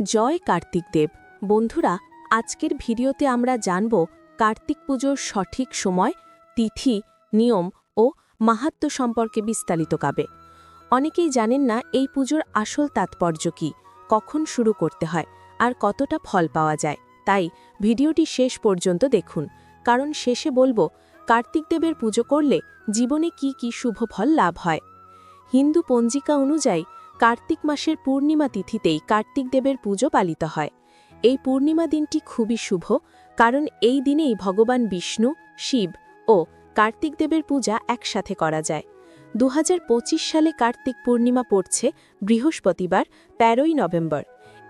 জয় কার্তিক দেব। বন্ধুরা, আজকের ভিডিওতে আমরা জানব কার্তিক পুজোর সঠিক সময়, তিথি, নিয়ম ও মাহাত্ম্য সম্পর্কে বিস্তারিত কাবে অনেকেই জানেন না এই পুজোর আসল তাৎপর্য কী, কখন শুরু করতে হয় আর কতটা ফল পাওয়া যায়। তাই ভিডিওটি শেষ পর্যন্ত দেখুন, কারণ শেষে বলব, কার্তিক দেবের পুজো করলে জীবনে কি কি শুভ ফল লাভ হয়? হিন্দু পঞ্জিকা অনুযায়ী কার্তিক মাসের পূর্ণিমা তিথিতেই কার্তিক দেবের পুজো পালিত হয়। এই পূর্ণিমা দিনটি খুবই শুভ, কারণ এই দিনেই ভগবান বিষ্ণু, শিব ও কার্তিক দেবের পূজা একসাথে করা যায়। দু হাজার পঁচিশ সালে কার্তিক পূর্ণিমা পড়ছে বৃহস্পতিবার, তেরোই নভেম্বর।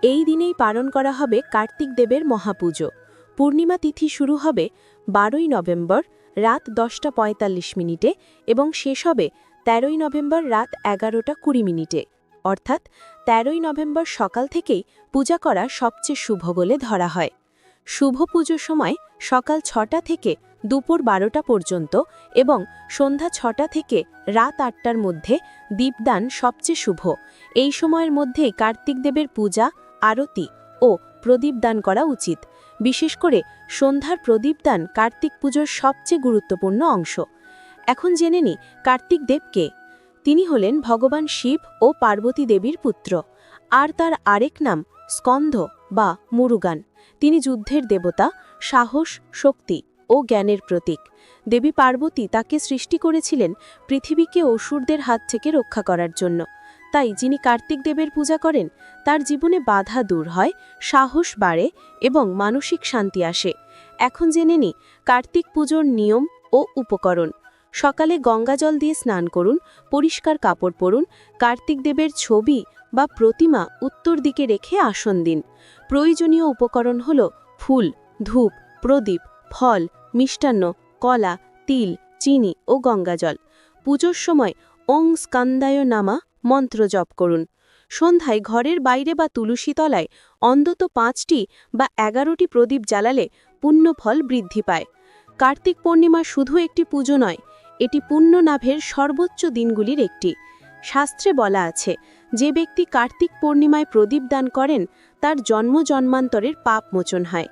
এই দিনেই পালন করা হবে কার্তিক দেবের মহাপুজো। পূর্ণিমা তিথি শুরু হবে বারোই নভেম্বর রাত দশটা পঁয়তাল্লিশ মিনিটে এবং শেষ হবে তেরোই নভেম্বর রাত এগারোটা কুড়ি মিনিটে। অর্থাৎ তেরোই নভেম্বর সকাল থেকেই পূজা করা সবচেয়ে শুভ বলে ধরা হয়। শুভ পুজোর সময় সকাল ছটা থেকে দুপুর বারোটা পর্যন্ত এবং সন্ধ্যা ছটা থেকে রাত আটটার মধ্যে দীপদান সবচেয়ে শুভ। এই সময়ের মধ্যেই কার্তিক দেবের পূজা, আরতি ও প্রদীপদান করা উচিত। বিশেষ করে সন্ধ্যার প্রদীপদান কার্তিক পুজোর সবচেয়ে গুরুত্বপূর্ণ অংশ। এখন জেনে নি কার্তিক দেবকে তিনি হলেন ভগবান শিব ও পার্বতী দেবীর পুত্র। আর তার আরেক নাম স্কন্ধ বা মুরুগান। তিনি যুদ্ধের দেবতা, সাহস, শক্তি ও জ্ঞানের প্রতীক। দেবী পার্বতী তাকে সৃষ্টি করেছিলেন পৃথিবীকে অসুরদের হাত থেকে রক্ষা করার জন্য। তাই যিনি কার্তিক দেবের পূজা করেন, তার জীবনে বাধা দূর হয়, সাহস বাড়ে এবং মানসিক শান্তি আসে। এখন জেনে নি কার্তিক পুজোর নিয়ম ও উপকরণ। সকালে গঙ্গাজল দিয়ে স্নান করুন, পরিষ্কার কাপড় পরুন, কার্তিক দেবের ছবি বা প্রতিমা উত্তর দিকে রেখে আসন দিন। প্রয়োজনীয় উপকরণ হল ফুল, ধূপ, প্রদীপ, ফল, মিষ্টান্ন, কলা, তিল, চিনি ও গঙ্গাজল পুজোর সময় ওং স্কান্দায় নামা মন্ত্র জপ করুন। সন্ধ্যায় ঘরের বাইরে বা তুলসী তলায় অন্তত পাঁচটি বা এগারোটি প্রদীপ জ্বালালে পুণ্যফল বৃদ্ধি পায়। কার্তিক পূর্ণিমা শুধু একটি পুজো নয় এটি পুণ্যনাভের সর্বোচ্চ দিনগুলির একটি। শাস্ত্রে বলা আছে, যে ব্যক্তি কার্তিক পূর্ণিমায় প্রদীপ দান করেন, তার জন্ম জন্মান্তরের পাপ মোচন হয়।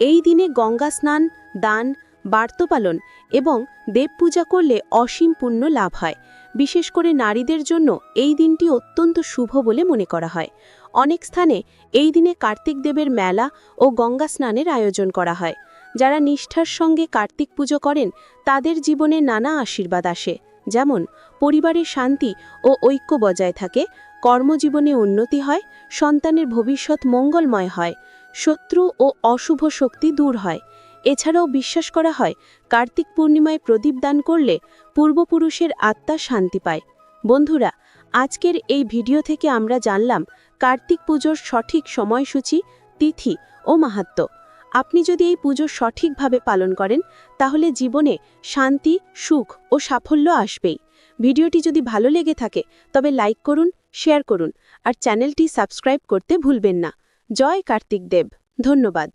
এই দিনে গঙ্গা স্নান, দান বার্তপালন এবং দেব পূজা করলে অসীম পুণ্য লাভ হয়। বিশেষ করে নারীদের জন্য এই দিনটি অত্যন্ত শুভ বলে মনে করা হয়। অনেক স্থানে এই দিনে কার্তিক দেবের মেলা ও গঙ্গা স্নানের আয়োজন করা হয়। যারা নিষ্ঠার সঙ্গে কার্তিক পুজো করেন, তাদের জীবনে নানা আশীর্বাদ আসে। যেমন পরিবারের শান্তি ও ঐক্য বজায় থাকে, কর্মজীবনে উন্নতি হয়, সন্তানের ভবিষ্যৎ মঙ্গলময় হয়, শত্রু ও অশুভ শক্তি দূর হয়। এছাড়াও বিশ্বাস করা হয়, কার্তিক পূর্ণিমায় প্রদীপ দান করলে পূর্বপুরুষের আত্মা শান্তি পায়। বন্ধুরা, আজকের এই ভিডিও থেকে আমরা জানলাম কার্তিক পুজোর সঠিক সময়সূচি, তিথি ও মাহাত্ম্য। আপনি যদি এই পুজো সঠিকভাবে পালন করেন, তাহলে জীবনে শান্তি, সুখ ও সাফল্য আসবেই। ভিডিওটি যদি ভালো লেগে থাকে, তবে লাইক করুন, শেয়ার করুন, আর চ্যানেলটি সাবস্ক্রাইব করতে ভুলবেন না। জয় কার্তিক দেব। ধন্যবাদ।